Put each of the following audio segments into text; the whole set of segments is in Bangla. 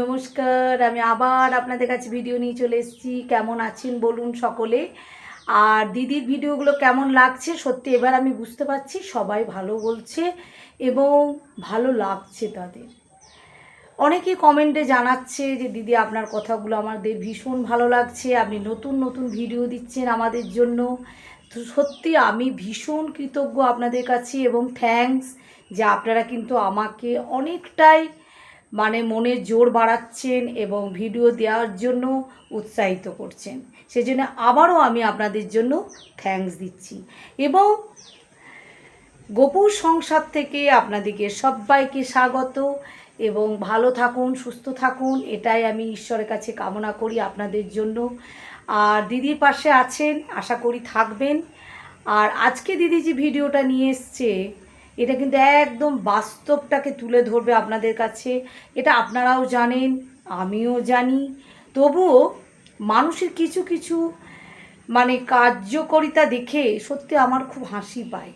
নমস্কার, আমি আবার আপনাদের কাছে ভিডিও নিয়ে চলে এসেছি। কেমন আছেন বলুন সকলে? আর দিদির ভিডিওগুলো কেমন লাগছে সত্যি এবার আমি বুঝতে পারছি, সবাই ভালো বলছে এবং ভালো লাগছে তাদের। অনেকেই কমেন্টে জানাচ্ছে যে, দিদি, আপনার কথাগুলো আমাদের ভীষণ ভালো লাগছে। আপনি নতুন নতুন ভিডিও দিচ্ছেন আমাদের জন্য। সত্যি আমি ভীষণ কৃতজ্ঞ আপনাদের কাছে এবং থ্যাঙ্কস যে আপনারা কিন্তু আমাকে অনেকটাই মানে মনের জোর বাড়াচ্ছেন এবং ভিডিও দেওয়ার জন্য উৎসাহিত করছেন। সেজন্য আবারও আমি আপনাদের জন্য থ্যাঙ্কস দিচ্ছি। এবং গোপুর সংসার থেকে আপনাদেরকে সবাইকে স্বাগত এবং ভালো থাকুন, সুস্থ থাকুন, এটাই আমি ঈশ্বরের কাছে কামনা করি আপনাদের জন্য। আর দিদির পাশে আছেন, আশা করি থাকবেন। আর আজকে দিদি যে ভিডিওটা নিয়ে এসছে এটা কিন্তু একদম বাস্তবটাকে তুলে ধরবে আপনাদের কাছে। এটা আপনারাও জানেন, আমিও জানি। তবুও মানুষের কিছু কিছু মানে কার্যকরিতা দেখে সত্যি আমার খুব হাসি পায়।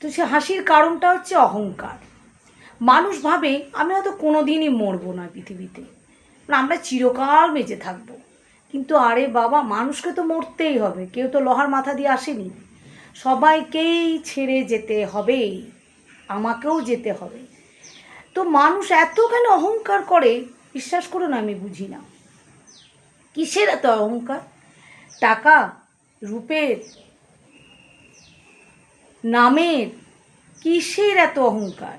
তো সে হাসির কারণটা হচ্ছে অহংকার। মানুষ ভাবে, আমি হয়তো কোনো দিনই মরবো না পৃথিবীতে। মানে আমরা চিরকাল বেঁচে থাকব। কিন্তু আরে বাবা, মানুষকে তো মরতেই হবে। কেউ তো লোহার মাথা দিয়ে আসেনি। সবাইকেই ছেড়ে যেতে হবে, আমাকেও যেতে হবে। তো মানুষ এত কেন অহংকার করে, বিশ্বাস করুন আমি বুঝি না। কিসের এত অহংকার? টাকা, রূপের, নামের, কিসের এত অহংকার?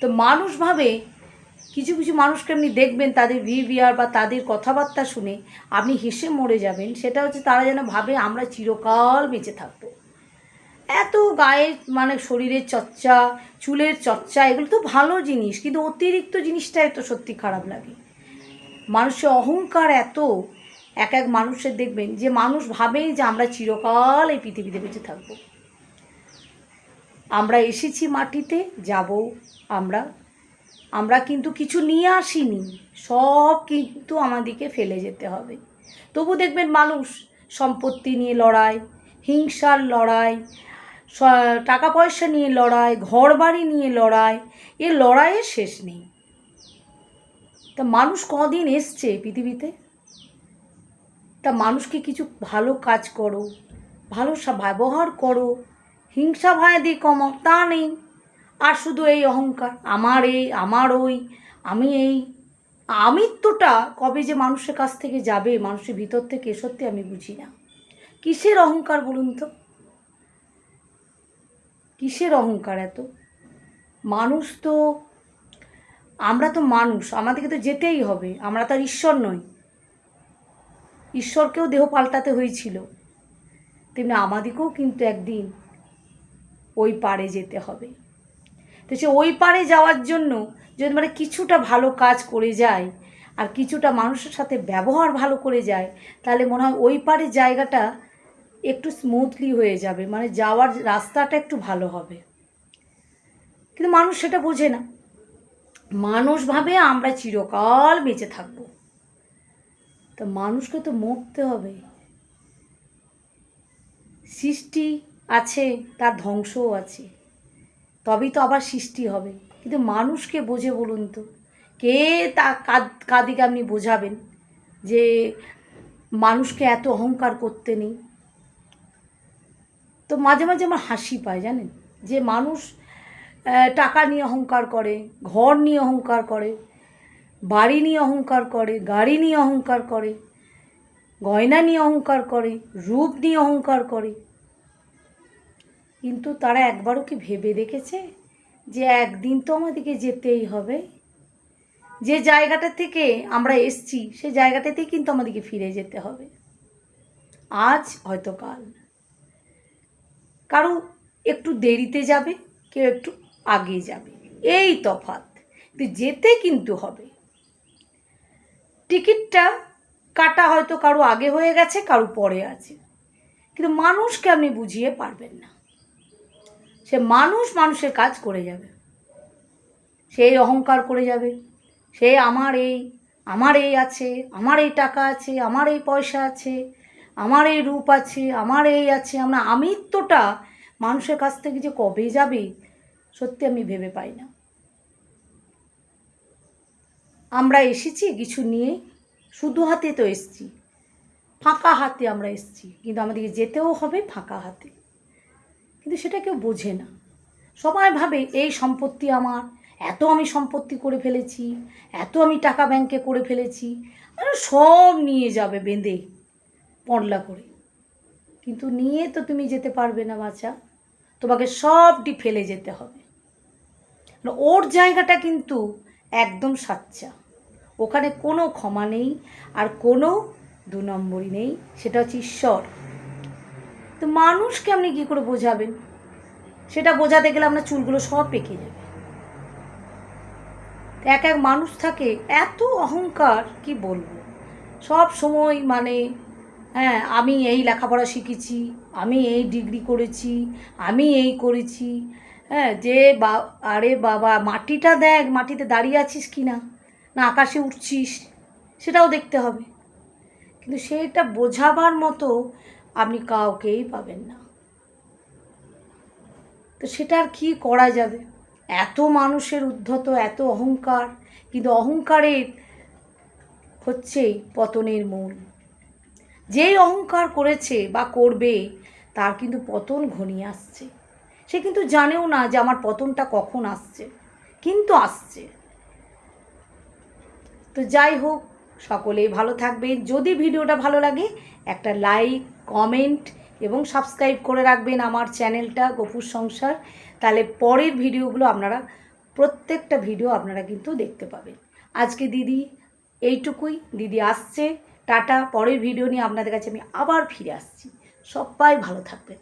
তো মানুষ ভাবে, কিছু কিছু মানুষকে আপনি দেখবেন, তাদের বিহেভিয়ার বা তাদের কথাবার্তা শুনে আপনি হেসে মরে যাবেন। সেটা হচ্ছে তারা যেন ভাবে, আমরা চিরকাল বেঁচে থাকব। এত গায়ের মানে শরীরের চর্চা, চুলের চর্চা, এগুলো তো ভালো জিনিস, কিন্তু অতিরিক্ত জিনিসটাই তো সত্যি খারাপ লাগে। মানুষের অহংকার এত, এক এক মানুষের দেখবেন যে মানুষ ভাবেই যে আমরা চিরকাল এই পৃথিবীতে বেঁচে থাকব। আমরা এসেছি মাটিতে, যাব আমরা। আমরা কিন্তু কিছু নিয়ে আসিনি, সব কিন্তু আমাদেরকে ফেলে যেতে হবে। তবু দেখবেন মানুষ সম্পত্তি নিয়ে লড়াই, হিংসার লড়াই টাকা পয়সা নিয়ে লড়াই ঘর বাড়ি নিয়ে লড়াই, এ লড়াইয়ের শেষ নেই। তা মানুষ কদিন এসছে পৃথিবীতে? তা মানুষকে কিছু ভালো কাজ করো, ভালো ব্যবহার করো, হিংসা ভয় দিয়ে কমাও তা নেই। আর শুধু এই অহংকার, আমার এই, আমার ওই, আমি এই। আমিত্বটা কবে যে মানুষের কাছ থেকে যাবে, মানুষের ভিতর থেকে সত্যি আমি বুঝি না। কিসের অহংকার বলুন তো? কিসের অহংকার এত? মানুষ তো, আমরা তো মানুষ, আমাদেরকে তো যেতেই হবে, আমরা তো আর ঈশ্বর নই। ঈশ্বরকেও দেহ পাল্টাতে হয়েছিল। তেমনি আমাদেরকেও কিন্তু একদিন ওই পারে যেতে হবে। তো সে ওই পারে যাওয়ার জন্য যদি মানে কিছুটা ভালো কাজ করে যায় আর কিছুটা মানুষের সাথে ব্যবহার ভালো করে যায়, তাহলে মনে হয় ওই পারে জায়গাটা একটু স্মুথলি হয়ে যাবে মানে যাওয়ার রাস্তাটা একটু ভালো হবে। কিন্তু মানুষ সেটা বোঝে না। মানুষ ভাবে আমরা চিরকাল বেঁচে থাকব। তো মানুষকে তো মরতে হবে। সৃষ্টি আছে, তার ধ্বংসও আছে। তবেই তো আবার সৃষ্টি হবে। কিন্তু মানুষকে বোঝে বলুন তো, কে তা কাদ- কাদিকে আপনি বোঝাবেন যে মানুষকে এত অহংকার করতে নেই? তো মাঝে মাঝে আমার হাসি পায়, জানেন? যে মানুষ টাকা নিয়ে অহংকার করে, ঘর নিয়ে অহংকার করে, বাড়ি নিয়ে অহংকার করে, গাড়ি নিয়ে অহংকার করে, গয়না নিয়ে অহংকার করে, রূপ নিয়ে অহংকার করে। কিন্তু তারা একবারও কি ভেবে দেখেছে যে একদিন তো আমাদেরকে যেতেই হবে? যে জায়গাটা থেকে আমরা এসছি, সে জায়গাটাতেই কিন্তু আমাদেরকে ফিরে যেতে হবে। আজ হয়তো কাল। কারও একটু দেরিতে যাবে, কেউ একটু আগে যাবে। এই তফাৎ। যেতে কিন্তু হবে। টিকিটটা কাটা হয়তো কারও আগে হয়ে গেছে, কারও পরে আছে। কিন্তু মানুষকে আপনি বুঝিয়ে পারবেন না। সে মানুষ মানুষের কাজ করে যাবে। সেই অহংকার করে যাবে। সে আমার এই আমার এই আছে, আমার এই টাকা আছে, আমার এই পয়সা আছে আমার এই রূপ আছে, আমার এই আছে, আমরা আমিত্বটা মানুষের কাছ থেকে যে কবে যাবে, সত্যি আমি ভেবে পাই না। আমরা এসেছি, কিছু নিয়ে শুধু হাতে তো এসছি। ফাঁকা হাতে আমরা এসছি, কিন্তু আমাদেরকে যেতেও হবে ফাঁকা হাতে। কিন্তু সেটা কেউ বোঝে না। সবাই ভাবে, এই সম্পত্তি আমার, এত আমি সম্পত্তি করে ফেলেছি, এত আমি টাকা ব্যাংকে করে ফেলেছি সব নিয়ে যাবে, বেঁধে। পড়লা করে। কিন্তু নিয়ে তো তুমি যেতে পারবে না বাচ্চা তোমাকে সবটি ফেলে যেতে হবে। ওর জায়গাটা কিন্তু একদম সাচ্চা। ওখানে কোনো ক্ষমা নেই আর কোনো দু নম্বরই নেই। সেটা হচ্ছে ঈশ্বর। তো মানুষকে আপনি কী করে বোঝাবেন? সেটা বোঝাতে গেলে আপনার চুলগুলো সব পেকে যাবে। এক এক মানুষ থাকে, এত অহংকার, কি বলব? সব সময় মানে হ্যাঁ আমি এই লেখাপড়া শিখেছি, আমি এই ডিগ্রি করেছি, আমি এই করেছি। হ্যাঁ যে বা, আরে বাবা, মাটিটা দেখ, মাটিতে দাঁড়িয়ে আছিস কি না? না আকাশে উঠছিস, সেটাও দেখতে হবে। কিন্তু সেটা বোঝাবার মতো আপনি কাউকেই পাবেন না। তো সেটা আর কী করা যাবে? এত মানুষের উদ্ধত, এত অহংকার, কিন্তু অহংকারের হচ্ছেই পতনের মূল। যেই অহংকার করেছে বা করবে, তার কিন্তু পতন ঘনিয়ে আসছে। সে কিন্তু জানেও না যে আমার পতনটা কখন আসছে, কিন্তু আসছে। তো যাই হোক সকলেই ভালো থাকবে যদি ভিডিওটা ভালো লাগে, একটা লাইক, কমেন্ট এবং সাবস্ক্রাইব করে রাখবেন আমার চ্যানেলটা, গপুর সংসার। তাহলে পরের ভিডিওগুলো আপনারা, প্রত্যেকটা ভিডিও আপনারা কিন্তু দেখতে পাবেন। আজকে দিদি, এইটুকুই। দিদি আসছে। টাটা পরের ভিডিও নিয়ে আপনাদের কাছে আমি আবার ফিরে আসছি। সবাই ভালো থাকবেন।